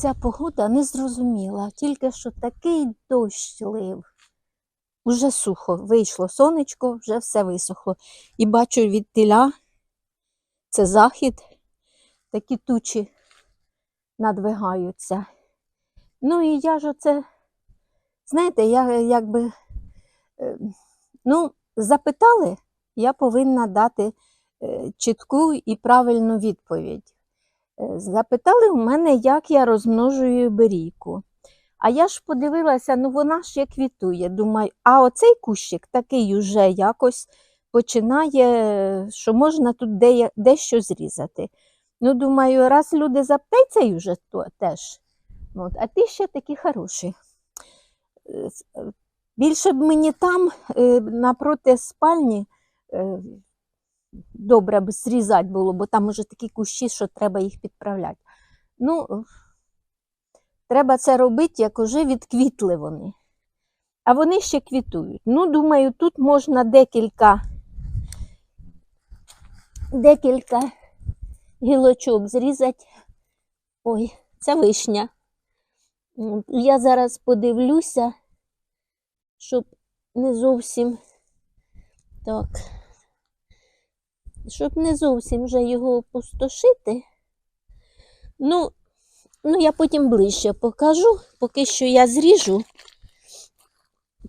ця погода не зрозуміла, тільки що такий дощ лив. Уже сухо, вийшло сонечко, вже все висохло. І бачу від теля, це захід, такі тучі надвигаються. Ну і я ж оце, знаєте, я якби, е, ну, запитали, я повинна дати е, чітку і правильну відповідь. Е, Запитали у мене, як я розмножую берійку. А я ж подивилася, ну вона ж як квітує. Думаю, а оцей кущик такий уже якось починає, що можна тут де, дещо зрізати. Ну, думаю, раз люди запитаються і вже то теж. От, а ти ще такий хороший. Е, е, Більше б мені там, напроти спальні, добре б зрізати було, бо там уже такі кущі, що треба їх підправляти. Ну, треба це робити, як уже відквітли вони. А вони ще квітують. Ну, думаю, тут можна декілька, декілька гілочок зрізати. Ой, це вишня. Я зараз подивлюся, щоб не зовсім так. Щоб не зовсім вже його опустошити. Ну, ну, я потім ближче покажу. Поки що я зріжу,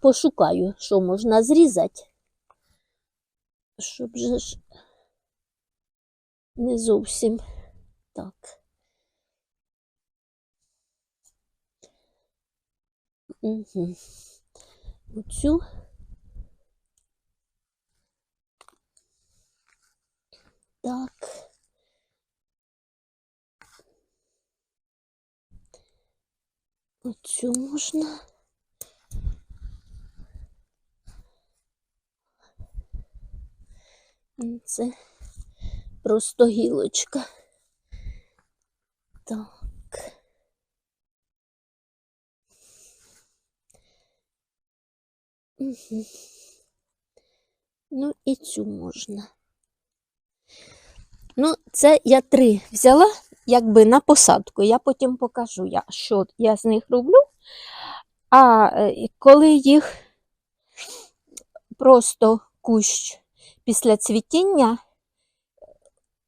пошукаю, що можна зрізати. Щоб же ж не зовсім так. Угу. Оцю. Так. Оцю можна. Це просто гілочка. Так. Угу. Ну і цю можна. Ну, це я три взяла, якби на посадку. Я потім покажу, я, що я з них роблю. А е, коли їх просто кущ після цвітіння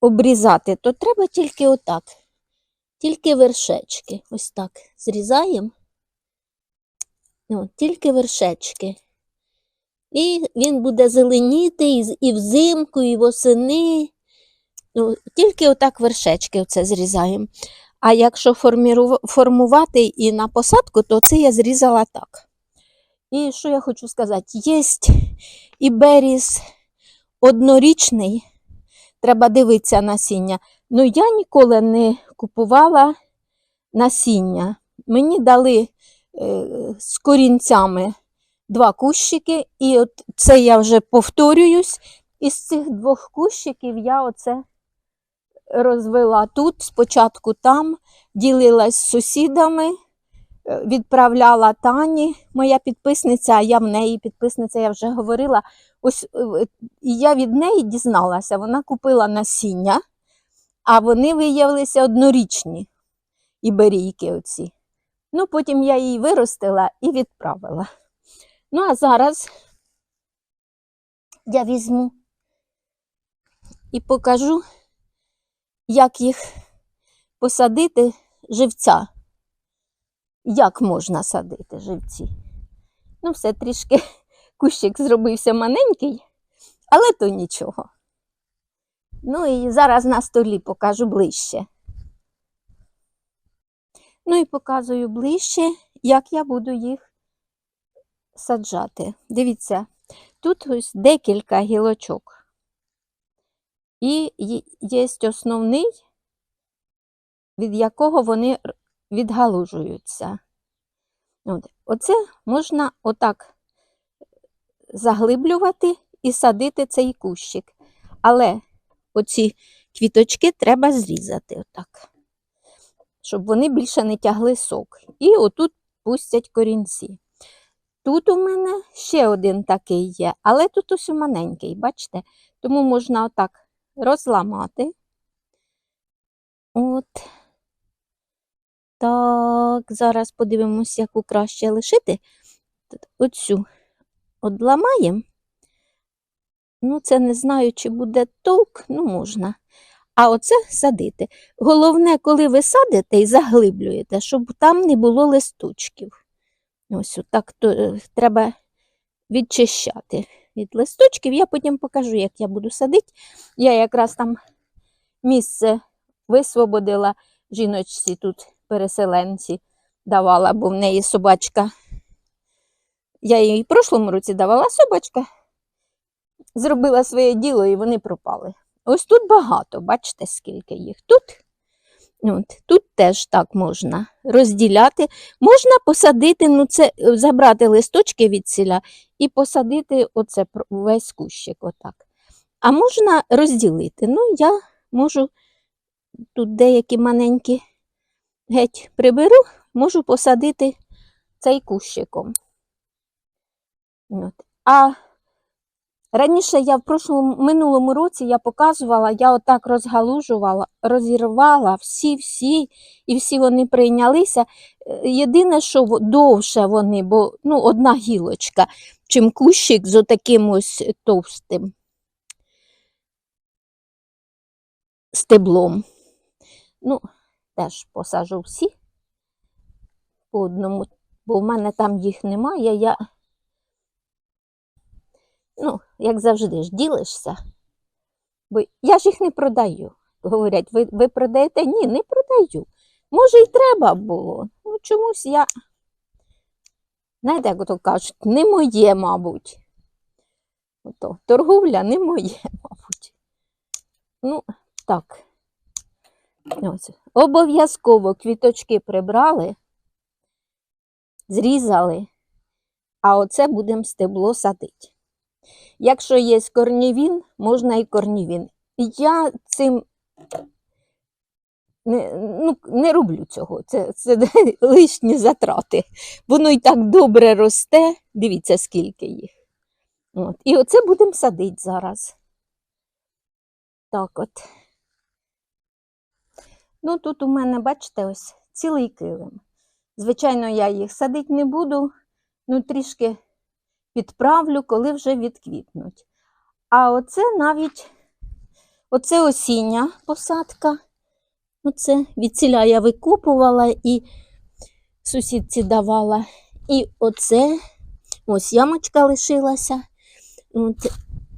обрізати, то треба тільки отак. Тільки вершечки. Ось так зрізаємо. Ну, тільки вершечки. І він буде зеленіти і взимку, і восени. Ну, тільки отак вершечки оце зрізаємо. А якщо формувати і на посадку, то це я зрізала так. І що я хочу сказати? Є і однорічний, треба дивитися насіння. Ну, я ніколи не купувала насіння. Мені дали е, з корінцями два кущики, і от це я вже повторююсь. Із цих двох кущиків я оце розвела тут, спочатку там, ділилась з сусідами, е, відправляла Тані, моя підписниця, я в неї підписниця, я вже говорила. Ось е, і я від неї дізналася, вона купила насіння, а вони виявилися однорічні іберійки оці. Ну, потім я її виростила і відправила. Ну, а зараз я візьму і покажу, як їх посадити живця. Як можна садити живці? Ну, все трішки кущик зробився маленький, але то нічого. Ну і зараз на столі покажу ближче. Ну і показую ближче, як я буду їх саджати. Дивіться, тут ось декілька гілочок. І є основний, від якого вони відгалужуються. От. Оце можна отак заглиблювати і садити цей кущик. Але оці квіточки треба зрізати отак, щоб вони більше не тягли сок. І отут пустять корінці. Тут у мене ще один такий є, але тут ось маленький, бачите? Тому можна отак розламати. От. Так, зараз подивимось, яку краще лишити. Оцю одламаємо. Ну, це не знаю, чи буде толк, ну можна. А оце садити. Головне, коли ви садите і заглиблюєте, щоб там не було листочків. Ось так е, треба відчищати від листочків. Я потім покажу, як я буду садити. Я якраз там місце висвободила жіночці тут переселенці давала, бо в неї собачка. Я їй в прошлому році давала собачка, зробила своє діло і вони пропали. Ось тут багато, бачите, скільки їх тут. От, тут теж так можна розділяти. Можна посадити, ну це е, забрати листочки від ціля і посадити оце весь кущик отак. А можна розділити. Ну, я можу тут деякі маленькі геть приберу, можу посадити цей кущиком. От. А раніше я в прошлому минулому році я показувала, я отак розгалужувала, розірвала всі-всі, і всі вони прийнялися. Єдине, що довше вони, бо ну, одна гілочка, чим кущик з отаким ось товстим стеблом. Ну, теж посажу всі по одному, бо в мене там їх немає. Я, ну, як завжди ж, ділишся. Бо я ж їх не продаю. Говорять, ви, ви продаєте? Ні, не продаю. Може, й треба було. Ну, чомусь я, знаєте, як ото кажуть, не моє, мабуть. Ото, торговля не моє, мабуть. Ну, так. Ось. Обов'язково квіточки прибрали, зрізали, а оце будемо стебло садити. Якщо є корнівін, можна і корнівін. Я цим не, ну, не роблю цього. Це, це лишні затрати. Воно і так добре росте. Дивіться, скільки їх. От. І оце будемо садити зараз. Так от. Ну, тут у мене, бачите, ось цілий килим. Звичайно, я їх садити не буду, ну трішки підправлю, коли вже відквітнуть. А оце навіть оце осіння посадка. Оце відціля я викупувала і сусідці давала. І оце ось ямочка лишилася. От.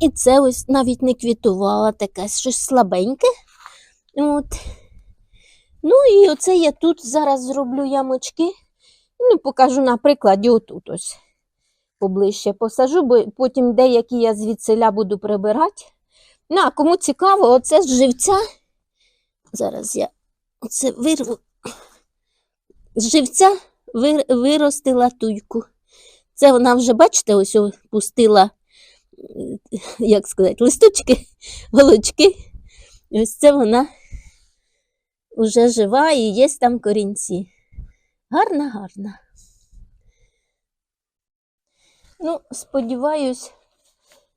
І це ось навіть не квітувала, таке щось слабеньке. От. Ну і оце я тут зараз зроблю ямочки. Ну, покажу на прикладі отут ось поближче посажу, бо потім деякі я звідсиля буду прибирати. Ну, а кому цікаво, оце з живця. Зараз я оце вирву. З живця виростила туйку. Це вона вже, бачите, ось пустила, як сказати, листочки, голочки. Ось це вона вже жива і є там корінці. Гарна, гарна. Ну, сподіваюсь,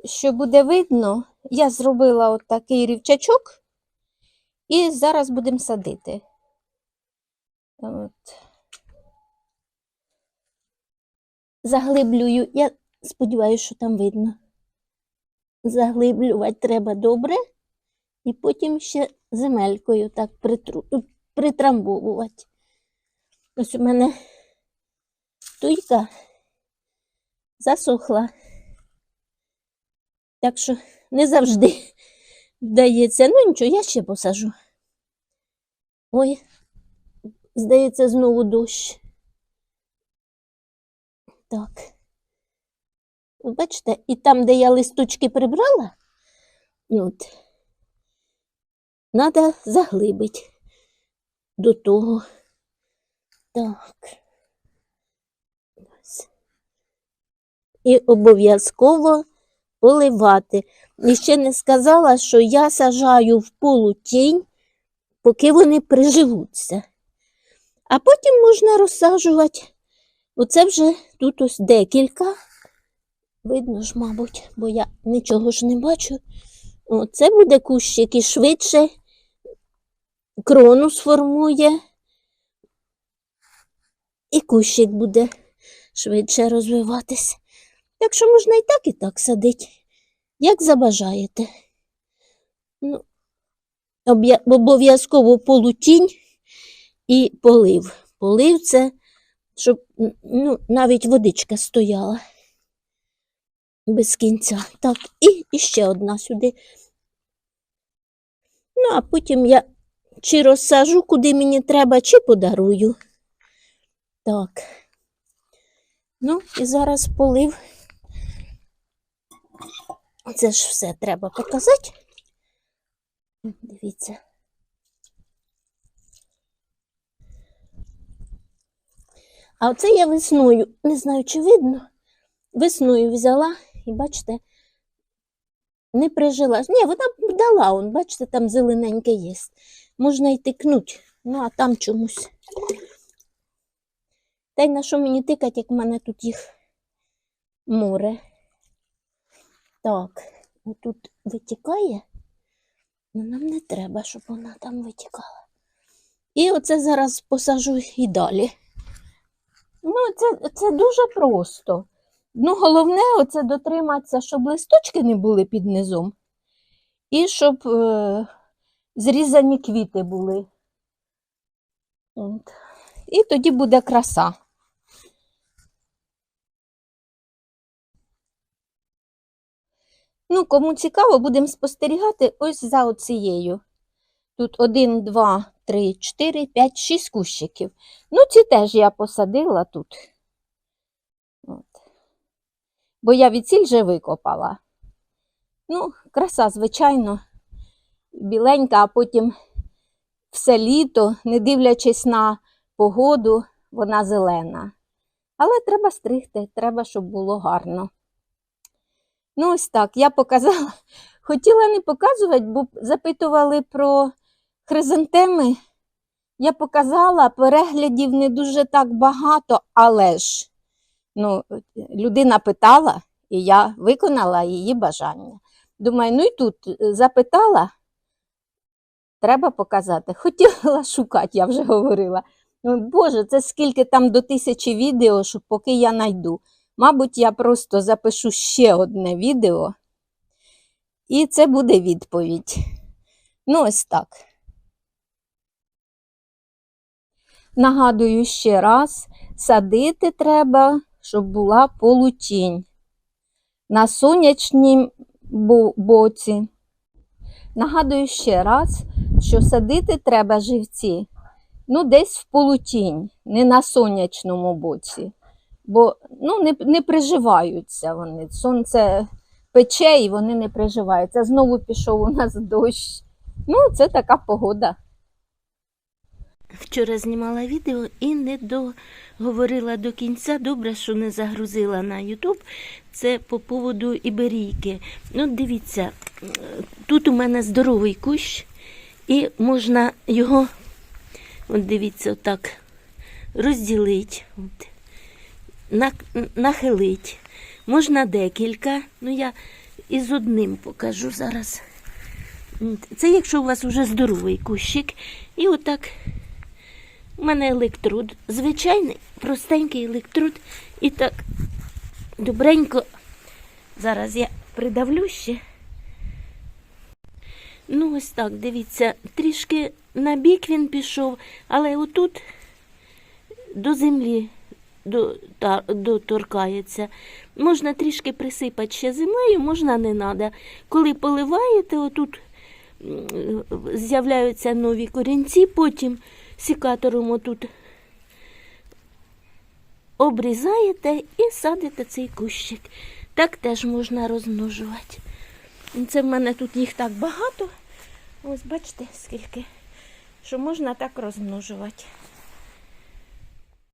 що буде видно. Я зробила от такий рівчачок і зараз будемо садити. От. Заглиблюю, я сподіваюся, що там видно. Заглиблювати треба добре, і потім ще земелькою так притру... притрамбовувати. Ось у мене туйка засохла. Так що не завжди вдається. Ну нічого, я ще посажу. Ой, здається, знову дощ. Так. Бачите, і там, де я листочки прибрала, от, треба заглибити до того. Так. Ось. І обов'язково поливати. І ще не сказала, що я сажаю в полутінь, поки вони приживуться. А потім можна розсаджувати. Оце вже тут ось декілька. Видно ж, мабуть, бо я нічого ж не бачу. Оце буде кущик і швидше крону сформує. і кущик буде швидше розвиватись. Так що можна і так, і так садити, як забажаєте. Ну, обов'язково полутінь і полив. Полив це, щоб ну, навіть водичка стояла без кінця. Так, і, і ще одна сюди. Ну, а потім я чи розсажу, куди мені треба, чи подарую. Так. Ну, і зараз полив. Це ж все треба показати. Дивіться. А оце я весною, не знаю, чи видно, весною взяла і бачите, не прижилась. Ні, вона дала, он, бачите, там зелененьке є. Можна й тикнуть, ну а там чомусь. Та й на що мені тикать, як в мене тут їх море. Так, отут витікає, але нам не треба, щоб вона там витікала. І оце зараз посажу і далі. Ну, це, це дуже просто. Ну, головне, оце дотриматися, щоб листочки не були під низом, і щоб е, зрізані квіти були. От. І тоді буде краса. Ну, кому цікаво, будемо спостерігати ось за оцією. Тут один, два, три, чотири, п'ять, шість кущиків. Ну, ці теж я посадила тут. От. Бо я від ціль вже викопала. Ну, краса, звичайно, біленька, а потім все літо, не дивлячись на погоду, вона зелена. Але треба стригти, треба, щоб було гарно. Ну, ось так, я показала. Хотіла не показувати, бо запитували про хризантеми. Я показала, переглядів не дуже так багато, але ж ну, людина питала, і я виконала її бажання. Думаю, ну і тут е, запитала, треба показати. Хотіла шукати, я вже говорила. Ну, Боже, це скільки там до тисячі відео, що поки я знайду. Мабуть, я просто запишу ще одне відео, і це буде відповідь. Ну, ось так. Нагадую ще раз, садити треба, щоб була полутінь. На сонячній боці. Нагадую ще раз, що садити треба живці ну, десь в полутінь, не на сонячному боці. Бо ну, не, не приживаються вони. Сонце пече і вони не приживаються. Знову пішов у нас дощ. Ну, це така погода. Вчора знімала відео і не договорила до кінця. Добре, що не загрузила на Ютуб. Це по поводу іберійки. Ну, дивіться, тут у мене здоровий кущ, і можна його, от дивіться, отак розділити, нахилити. Можна декілька. Ну, я із одним покажу зараз. Це якщо у вас вже здоровий кущик. І отак у мене електрод. Звичайний, простенький електрод. І так добренько. Зараз я придавлю ще. Ну, ось так, дивіться, трішки на бік він пішов, але отут до землі доторкається. Можна трішки присипати ще землею, можна не треба. Коли поливаєте, отут з'являються нові корінці, потім сікатором отут обрізаєте і садите цей кущик. Так теж можна розмножувати. Це в мене тут їх так багато. Ось бачите, скільки, що можна так розмножувати.